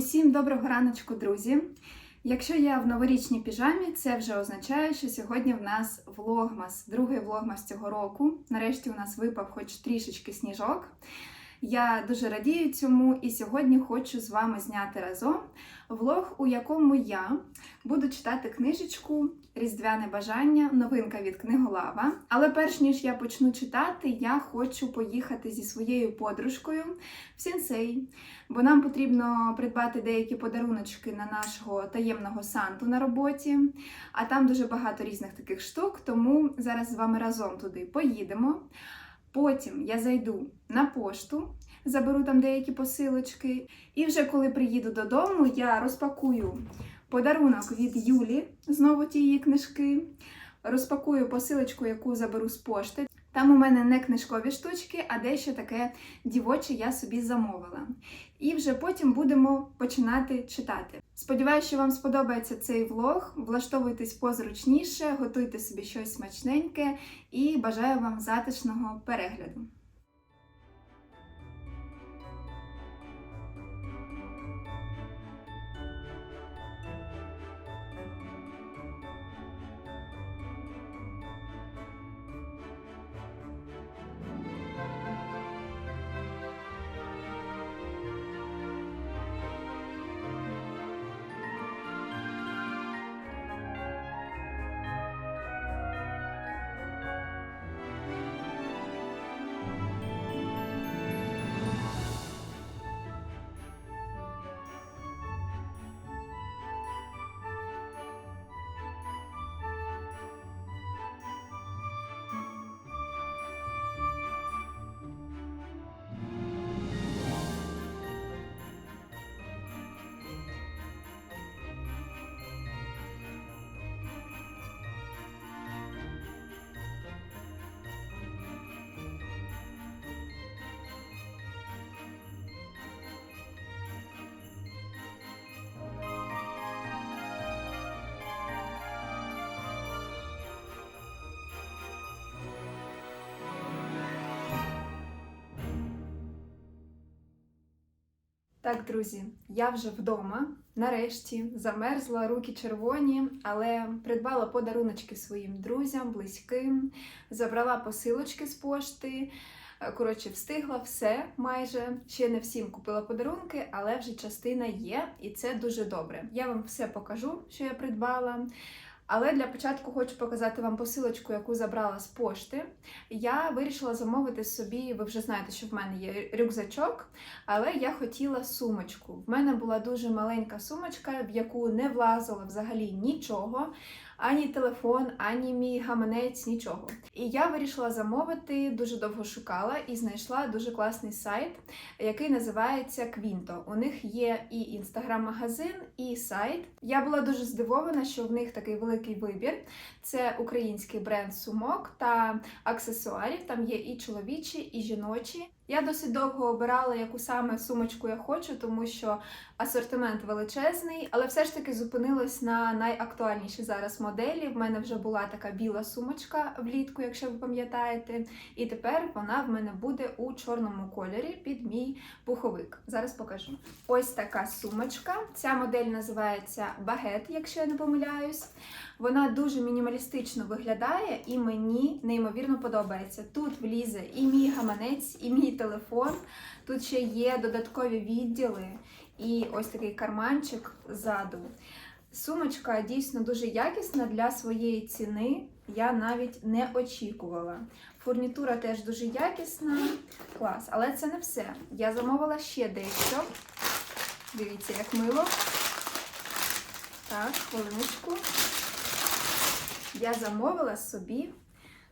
Усім доброго раночку, друзі! Якщо я в новорічній піжамі, це вже означає, що сьогодні в нас влогмас, другий влогмас цього року. Нарешті у нас випав хоч трішечки сніжок. Я дуже радію цьому і сьогодні хочу з вами зняти разом влог, у якому я буду читати книжечку Різдвяне бажання, новинка від книголава. Але перш ніж я почну читати, я хочу поїхати зі своєю подружкою в Сінсей, бо нам потрібно придбати деякі подаруночки на нашого таємного санту на роботі. А там дуже багато різних таких штук, тому зараз з вами разом туди поїдемо. Потім я зайду на пошту, заберу там деякі посилочки. І вже коли приїду додому, я розпакую подарунок від Юлі, знову ті її книжки. Розпакую посилочку, яку заберу з пошти. Там у мене не книжкові штучки, а дещо таке дівоче я собі замовила. І вже потім будемо починати читати. Сподіваюся, що вам сподобається цей влог. Влаштовуйтесь позручніше, готуйте собі щось смачненьке і бажаю вам затишного перегляду. Так, друзі, я вже вдома. Нарешті замерзла, руки червоні, але придбала подаруночки своїм друзям, близьким, забрала посилочки з пошти. Е, Коротше, встигла все майже. Ще не всім купила подарунки, але вже частина є, і це дуже добре. Я вам все покажу, що я придбала. Але для початку хочу показати вам посилочку, яку забрала з пошти. Я вирішила замовити собі, ви вже знаєте, що в мене є рюкзачок, але я хотіла сумочку. В мене була дуже маленька сумочка, в яку не влазило взагалі нічого. Ані телефон, ані мій гаманець, нічого. І я вирішила замовити, дуже довго шукала і знайшла дуже класний сайт, який називається Квінто. У них є і інстаграм-магазин, і сайт. Я була дуже здивована, що в них такий великий вибір. Це український бренд сумок та аксесуарів. Там є і чоловічі, і жіночі. Я досить довго обирала, яку саме сумочку я хочу, тому що асортимент величезний, але все ж таки зупинилась на найактуальніші зараз моделі. В мене вже була така біла сумочка влітку, якщо ви пам'ятаєте. І тепер вона в мене буде у чорному кольорі під мій пуховик. Зараз покажу. Ось така сумочка. Ця модель називається Багет, якщо я не помиляюсь. Вона дуже мінімалістично виглядає і мені неймовірно подобається. Тут влізе і мій гаманець, і мій телефон. Тут ще є додаткові відділи і ось такий карманчик ззаду. Сумочка дійсно дуже якісна для своєї ціни. Я навіть не очікувала. Фурнітура теж дуже якісна. Клас. Але це не все. Я замовила ще дещо. Дивіться, як мило. Так, хвилиночку. Я замовила собі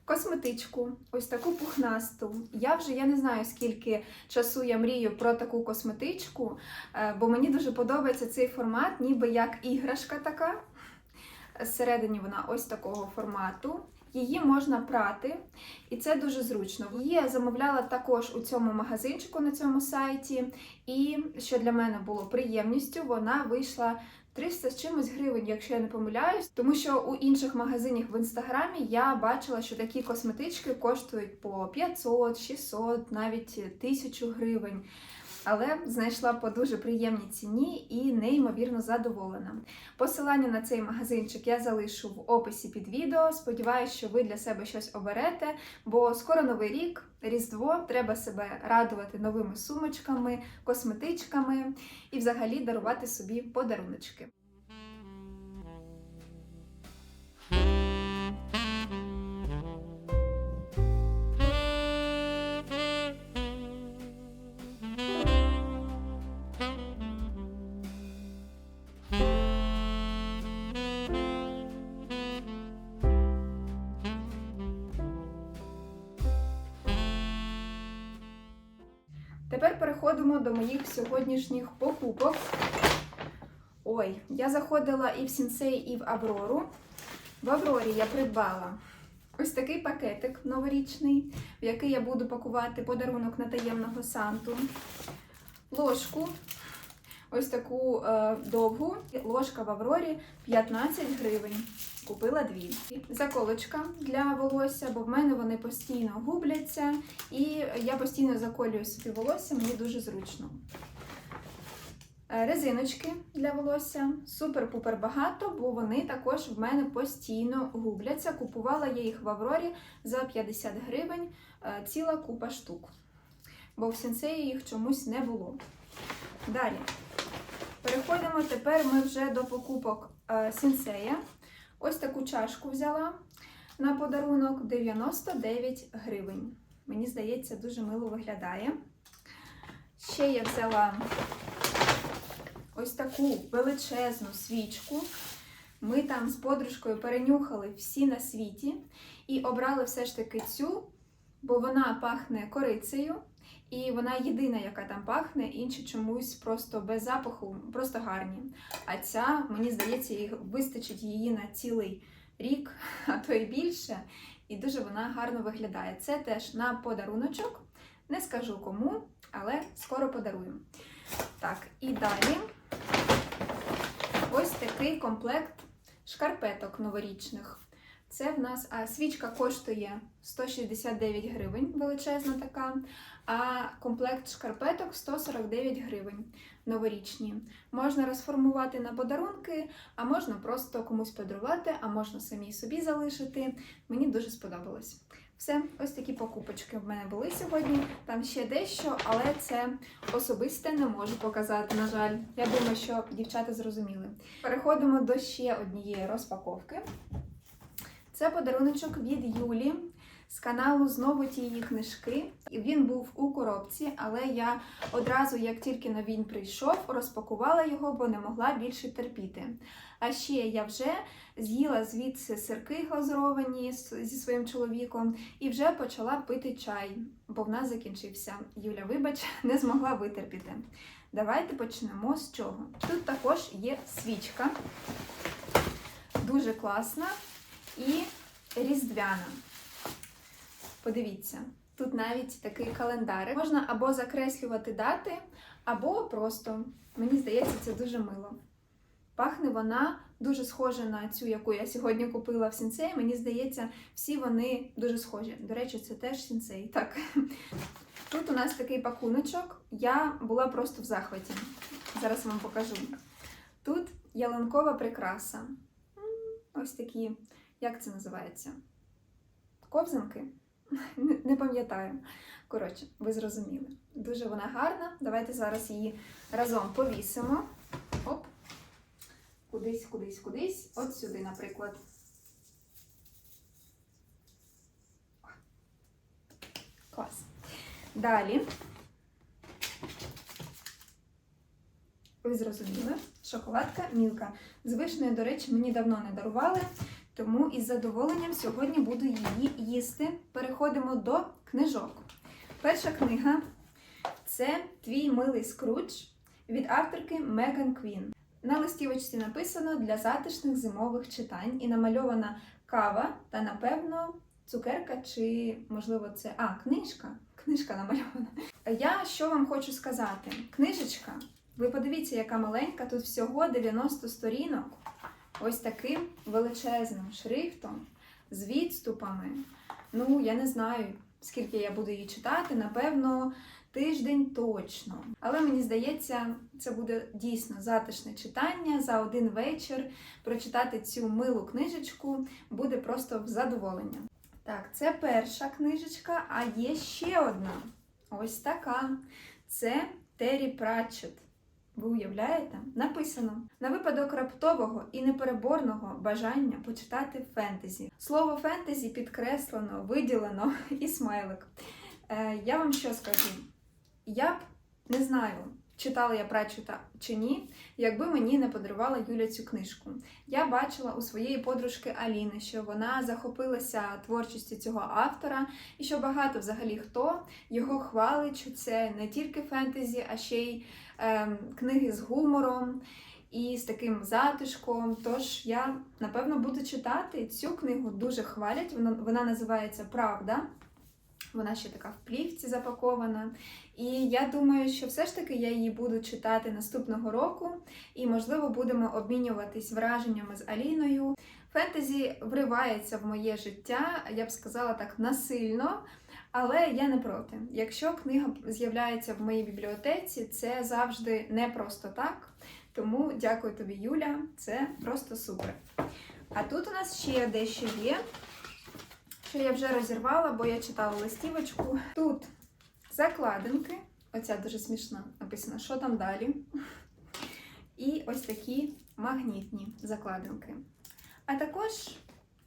косметичку, ось таку пухнасту. Я вже я не знаю, скільки часу я мрію про таку косметичку, е, бо мені дуже подобається цей формат, ніби як іграшка така. Зсередині вона ось такого формату. Її можна прати, і це дуже зручно. Її я замовляла також у цьому магазинчику на цьому сайті. І що для мене було приємністю, вона вийшла 300 з чимось гривень, якщо я не помиляюсь, тому що у інших магазинах в інстаграмі я бачила, що такі косметички коштують по 500, 600, навіть 1000 гривень. Але знайшла по дуже приємній ціні і неймовірно задоволена. Посилання на цей магазинчик я залишу в описі під відео. Сподіваюсь, що ви для себе щось оберете, бо скоро новий рік, Різдво, треба себе радувати новими сумочками, косметичками і взагалі дарувати собі подаруночки. Моїх сьогоднішніх покупок. Ой, я заходила і в Сінсей, і в Аврору. В Аврорі я придбала ось такий пакетик новорічний, в який я буду пакувати подарунок на таємного Санту. Ложку, ось таку е, довгу. Ложка в Аврорі 15 гривень. Купила дві. Заколочка для волосся, бо в мене вони постійно губляться, і я постійно заколюю собі волосся, мені дуже зручно. Е, Резиночки для волосся супер-пупер багато, бо вони також в мене постійно губляться. Купувала я їх в Аврорі за 50 гривень, е, ціла купа штук. Бо в сенсеї їх чомусь не було. Далі. Переходимо тепер ми вже до покупок е, сенсея. Ось таку чашку взяла на подарунок 99 гривень. Мені здається, дуже мило виглядає. Ще я взяла ось таку величезну свічку. Ми там з подружкою перенюхали всі на світі і обрали все ж таки цю, бо вона пахне корицею, і вона єдина, яка там пахне, інші чомусь просто без запаху, просто гарні. А ця, мені здається, їх вистачить її на цілий рік, а то й більше. І дуже вона гарно виглядає. Це теж на подаруночок. Не скажу кому, але скоро подарую. Так, і далі ось такий комплект шкарпеток новорічних. Це в нас а, свічка коштує 169 гривень, величезна така, а комплект шкарпеток 149 гривень новорічні. Можна розформувати на подарунки, а можна просто комусь подарувати, а можна самі собі залишити. Мені дуже сподобалось. Все, ось такі покупочки в мене були сьогодні. Там ще дещо, але це особисте не можу показати, на жаль. Я думаю, що дівчата зрозуміли. Переходимо до ще однієї розпаковки. Це подаруночок від Юлі з каналу Знову ті книжки. Він був у коробці, але я одразу, як тільки на він прийшов, розпакувала його, бо не могла більше терпіти. А ще я вже з'їла звідси сирки глазуровані зі своїм чоловіком і вже почала пити чай, бо в нас закінчився. Юля, вибач, не змогла витерпіти. Давайте почнемо з чого. Тут також є свічка, дуже класна і різдвяна. Подивіться, тут навіть такий календарик. Можна або закреслювати дати, або просто. Мені здається, це дуже мило. Пахне вона дуже схожа на цю, яку я сьогодні купила в сінцеї. Мені здається, всі вони дуже схожі. До речі, це теж сінцей. Так. Тут у нас такий пакуночок. Я була просто в захваті. Зараз вам покажу. Тут ялинкова прикраса. Ось такі, як це називається? Ковзанки? Не, пам'ятаю. Коротше, ви зрозуміли. Дуже вона гарна. Давайте зараз її разом повісимо. Оп. Кудись, кудись, кудись. От сюди, наприклад. Клас. Далі. Ви зрозуміли, шоколадка Мілка. З вишнею, до речі, мені давно не дарували, тому із задоволенням сьогодні буду її їсти. Переходимо до книжок. Перша книга це Твій милий скрудж від авторки Меган Квін. На листівочці написано для затишних зимових читань і намальована кава та, напевно, цукерка чи, можливо, це. А, книжка. Книжка намальована. Я що вам хочу сказати? Книжечка, ви подивіться, яка маленька, тут всього 90 сторінок. Ось таким величезним шрифтом, з відступами. Ну, я не знаю, скільки я буду її читати, напевно, тиждень точно. Але мені здається, це буде дійсно затишне читання за один вечір. Прочитати цю милу книжечку буде просто в задоволення. Так, це перша книжечка, а є ще одна. Ось така. Це Террі Пратчет. Ви уявляєте? Написано на випадок раптового і непереборного бажання почитати фентезі. Слово фентезі підкреслено, виділено і смайлик. Е, я вам що скажу? Я б не знаю, читала я Пратчета чи ні, якби мені не подарувала Юля цю книжку. Я бачила у своєї подружки Аліни, що вона захопилася творчістю цього автора, і що багато взагалі хто його хвалить, що це не тільки фентезі, а ще й книги з гумором і з таким затишком. Тож я напевно буду читати цю книгу дуже хвалять. Вона, вона називається Правда. Вона ще така в плівці запакована. І я думаю, що все ж таки я її буду читати наступного року, і, можливо, будемо обмінюватись враженнями з Аліною. Фентезі вривається в моє життя, я б сказала так, насильно. Але я не проти. Якщо книга з'являється в моїй бібліотеці, це завжди не просто так. Тому дякую тобі, Юля, це просто супер. А тут у нас ще дещо є, що я вже розірвала, бо я читала листівочку. Тут закладинки, оця дуже смішна, написано, що там далі. І ось такі магнітні закладинки. А також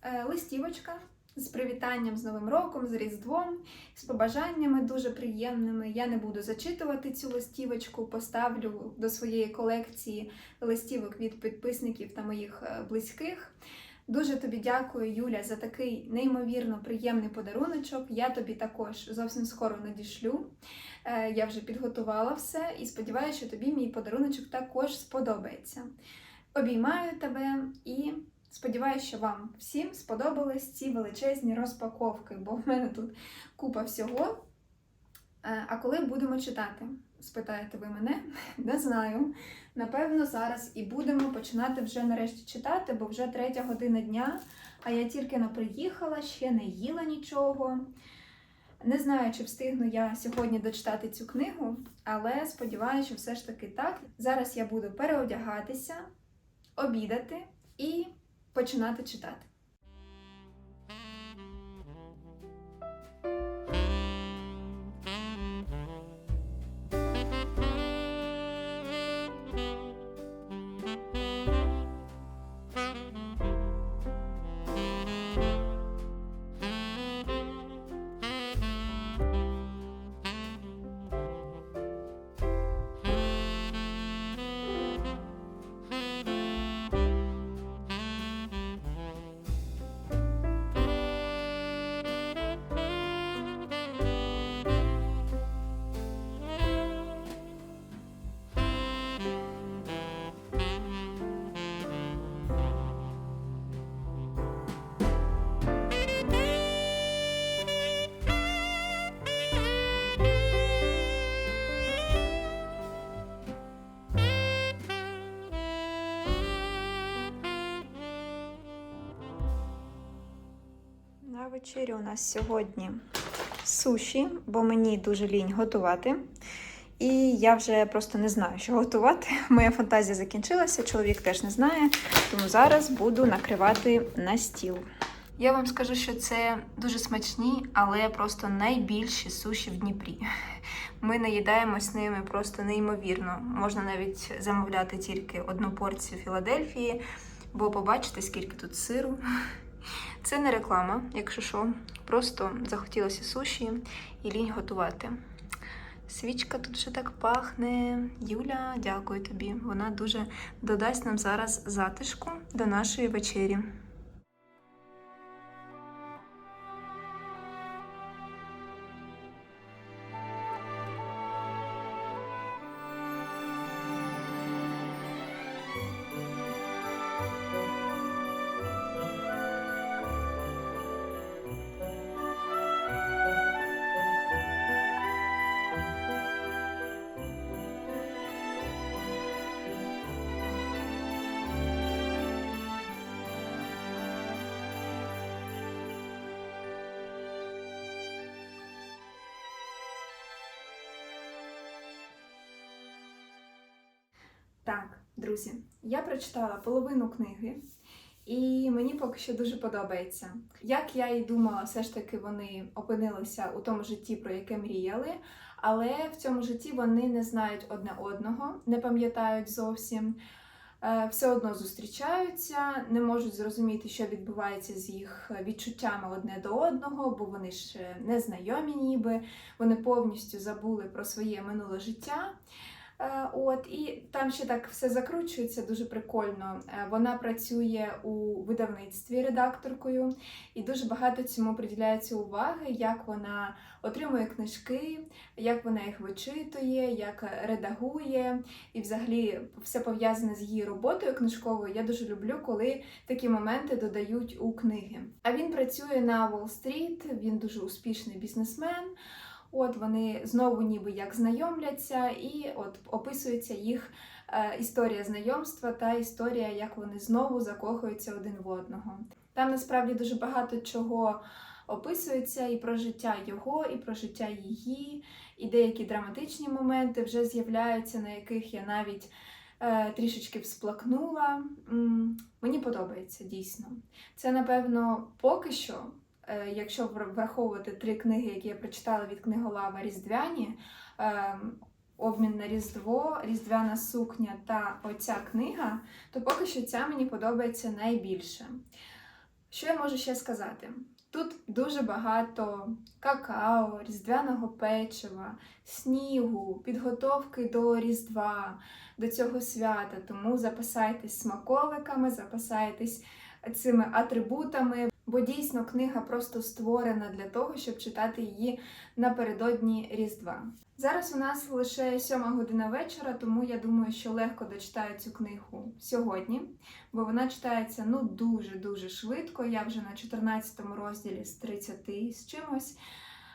е, листівочка з привітанням з Новим роком, з Різдвом, з побажаннями дуже приємними. Я не буду зачитувати цю листівочку, поставлю до своєї колекції листівок від підписників та моїх е, близьких. Дуже тобі дякую, Юля, за такий неймовірно приємний подаруночок. Я тобі також зовсім скоро надішлю. Е, Я вже підготувала все і сподіваюся, що тобі мій подаруночок також сподобається. Обіймаю тебе і сподіваюся, що вам всім сподобались ці величезні розпаковки, бо в мене тут купа всього. Е, А коли будемо читати? Спитаєте ви мене? Не знаю. Напевно, зараз і будемо починати вже нарешті читати, бо вже третя година дня, а я тільки не приїхала, ще не їла нічого. Не знаю, чи встигну я сьогодні дочитати цю книгу, але сподіваюся, що все ж таки так. Зараз я буду переодягатися, обідати і починати читати. Вечерю у нас сьогодні суші, бо мені дуже лінь готувати. І я вже просто не знаю, що готувати. Моя фантазія закінчилася, чоловік теж не знає, тому зараз буду накривати на стіл. Я вам скажу, що це дуже смачні, але просто найбільші суші в Дніпрі. Ми наїдаємось ними просто неймовірно. Можна навіть замовляти тільки одну порцію Філадельфії, бо побачите, скільки тут сиру. Це не реклама, якщо що. Просто захотілося суші і лінь готувати. Свічка тут вже так пахне. Юля, дякую тобі. Вона дуже додасть нам зараз затишку до нашої вечері. Так, друзі, я прочитала половину книги, і мені поки що дуже подобається. Як я і думала, все ж таки вони опинилися у тому житті, про яке мріяли, але в цьому житті вони не знають одне одного, не пам'ятають зовсім. е, Все одно зустрічаються, не можуть зрозуміти, що відбувається з їх відчуттями одне до одного, бо вони ж не знайомі, ніби вони повністю забули про своє минуле життя. Е, От і там ще так все закручується дуже прикольно. Е, Вона працює у видавництві редакторкою, і дуже багато цьому приділяється уваги, як вона отримує книжки, як вона їх вичитує, як редагує, і взагалі все пов'язане з її роботою книжковою. Я дуже люблю, коли такі моменти додають у книги. А він працює на Уолл-стріт, він дуже успішний бізнесмен. От вони знову ніби як знайомляться, і от описується їх е, історія знайомства та історія, як вони знову закохуються один в одного. Там насправді дуже багато чого описується і про життя його, і про життя її, і деякі драматичні моменти вже з'являються, на яких я навіть е, трішечки всплакнула. Мені подобається дійсно. Це, напевно, поки що якщо враховувати три книги, які я прочитала від книголава Різдвяні, е, обмін на Різдво, Різдвяна сукня та оця книга, то поки що ця мені подобається найбільше. Що я можу ще сказати? Тут дуже багато какао, різдвяного печива, снігу, підготовки до Різдва, до цього свята. Тому запасайтесь смаколиками, запасайтесь цими атрибутами, бо дійсно книга просто створена для того, щоб читати її напередодні Різдва. Зараз у нас лише сьома година вечора, тому я думаю, що легко дочитаю цю книгу сьогодні, бо вона читається ну дуже дуже швидко. Я вже на 14 розділі з 30 з чимось.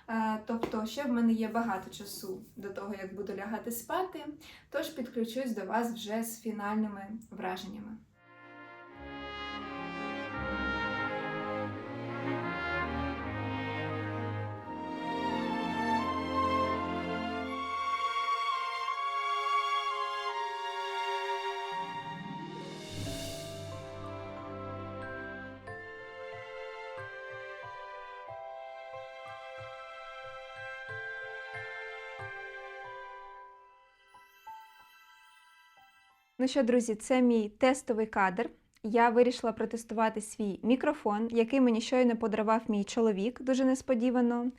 Е, Тобто, ще в мене є багато часу до того, як буду лягати спати, тож підключусь до вас вже з фінальними враженнями. Ну що, друзі, це мій тестовий кадр. Я вирішила протестувати свій мікрофон, який мені щойно подарував мій чоловік дуже несподівано.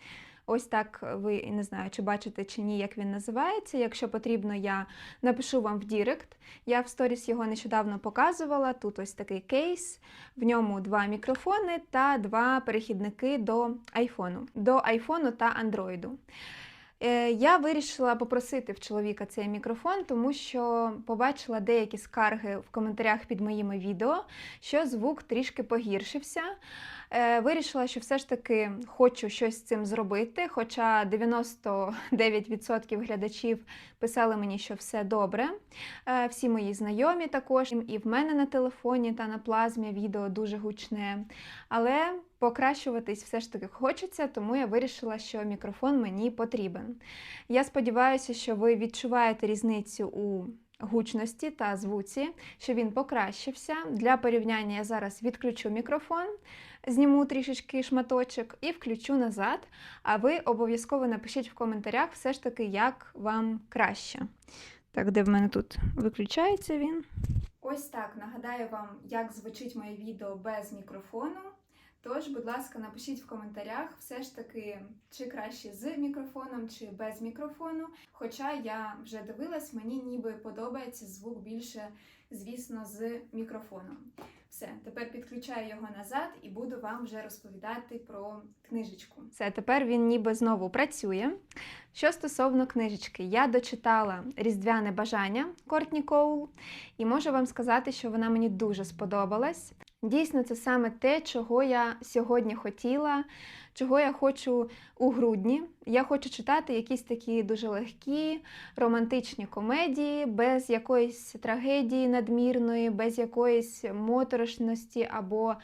Ось так ви не знаю, чи бачите чи ні, як він називається. Якщо потрібно, я напишу вам в Дірект. Я в сторіс його нещодавно показувала. Тут ось такий кейс, в ньому два мікрофони та два перехідники до айфону, до айфону та андроїду. Е, Я вирішила попросити в чоловіка цей мікрофон, тому що побачила деякі скарги в коментарях під моїми відео, що звук трішки погіршився. Е, Вирішила, що все ж таки хочу щось з цим зробити, хоча 99% глядачів писали мені, що все добре. Е, Всі мої знайомі також, і в мене на телефоні та на плазмі відео дуже гучне. Але покращуватись все ж таки хочеться, тому я вирішила, що мікрофон мені потрібен. Я сподіваюся, що ви відчуваєте різницю у гучності та звуці, що він покращився. Для порівняння я зараз відключу мікрофон, зніму трішечки шматочок і включу назад. А ви обов'язково напишіть в коментарях все ж таки, як вам краще. Так, де в мене тут виключається він? Ось так нагадаю вам, як звучить моє відео без мікрофону. Тож, будь ласка, напишіть в коментарях все ж таки, чи краще з мікрофоном, чи без мікрофону. Хоча я вже дивилась, мені ніби подобається звук більше, звісно, з мікрофоном. Все, тепер підключаю його назад і буду вам вже розповідати про книжечку. Все, тепер він ніби знову працює. Що стосовно книжечки, я дочитала Різдвяне бажання Кортні Коул, і можу вам сказати, що вона мені дуже сподобалась. Дійсно, це саме те, чого я сьогодні хотіла, чого я хочу у грудні. Я хочу читати якісь такі дуже легкі, романтичні комедії, без якоїсь трагедії надмірної, без якоїсь моторошності або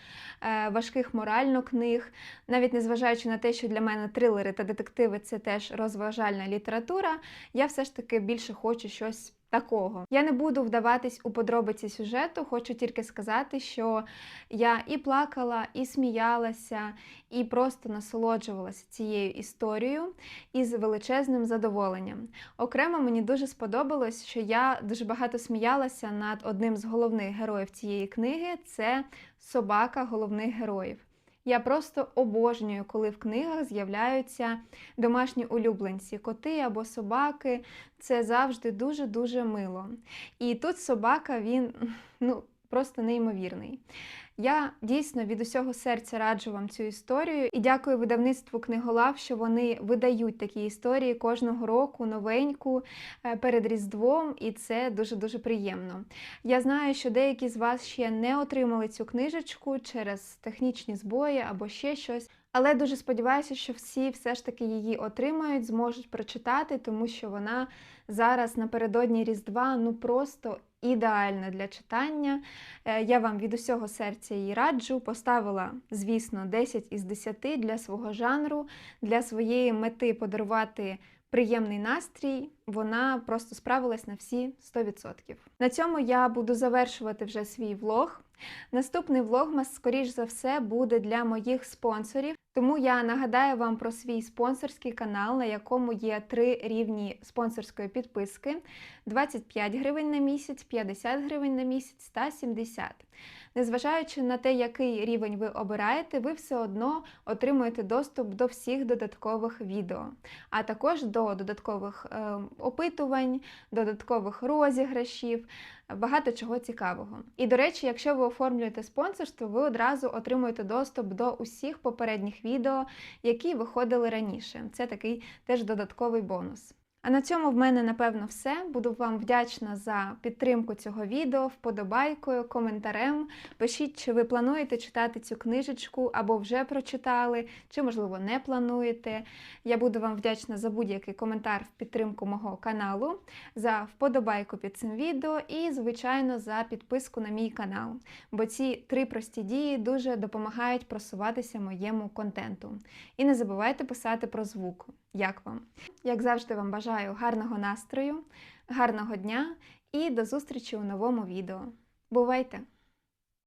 е, важких морально книг. Навіть незважаючи на те, що для мене трилери та детективи це теж розважальна література, я все ж таки більше хочу щось такого. Я не буду вдаватись у подробиці сюжету, хочу тільки сказати, що я і плакала, і сміялася, і просто насолоджувалася цією історією із величезним задоволенням. Окремо мені дуже сподобалось, що я дуже багато сміялася над одним з головних героїв цієї книги це собака головних героїв. Я просто обожнюю, коли в книгах з'являються домашні улюбленці, коти або собаки. Це завжди дуже-дуже мило. І тут собака, він ну, просто неймовірний. Я дійсно від усього серця раджу вам цю історію і дякую видавництву книголав, що вони видають такі історії кожного року, новеньку е, перед Різдвом, і це дуже дуже приємно. Я знаю, що деякі з вас ще не отримали цю книжечку через технічні збої або ще щось. Але дуже сподіваюся, що всі все ж таки її отримають, зможуть прочитати, тому що вона зараз напередодні Різдва ну просто ідеальна для читання. Е, Я вам від усього серця її раджу. Поставила, звісно, 10 із 10 для свого жанру, для своєї мети подарувати приємний настрій. Вона просто справилась на всі 100%. На цьому я буду завершувати вже свій влог. Наступний влогмас, скоріш за все, буде для моїх спонсорів. Тому я нагадаю вам про свій спонсорський канал, на якому є три рівні спонсорської підписки: 25 гривень на місяць, 50 гривень на місяць та 70. Незважаючи на те, який рівень ви обираєте, ви все одно отримуєте доступ до всіх додаткових відео, а також до додаткових е, опитувань, додаткових розіграшів, багато чого цікавого. І до речі, якщо ви оформлюєте спонсорство, ви одразу отримуєте доступ до усіх попередніх відео, які виходили раніше. Це такий теж додатковий бонус. А на цьому в мене напевно все. Буду вам вдячна за підтримку цього відео, вподобайкою, коментарем. Пишіть, чи ви плануєте читати цю книжечку або вже прочитали, чи, можливо, не плануєте. Я буду вам вдячна за будь-який коментар в підтримку мого каналу, за вподобайку під цим відео і, звичайно, за підписку на мій канал. Бо ці три прості дії дуже допомагають просуватися моєму контенту. І не забувайте писати про звук. Як вам? Як завжди, вам бажаю гарного настрою, гарного дня і до зустрічі у новому відео. Бувайте!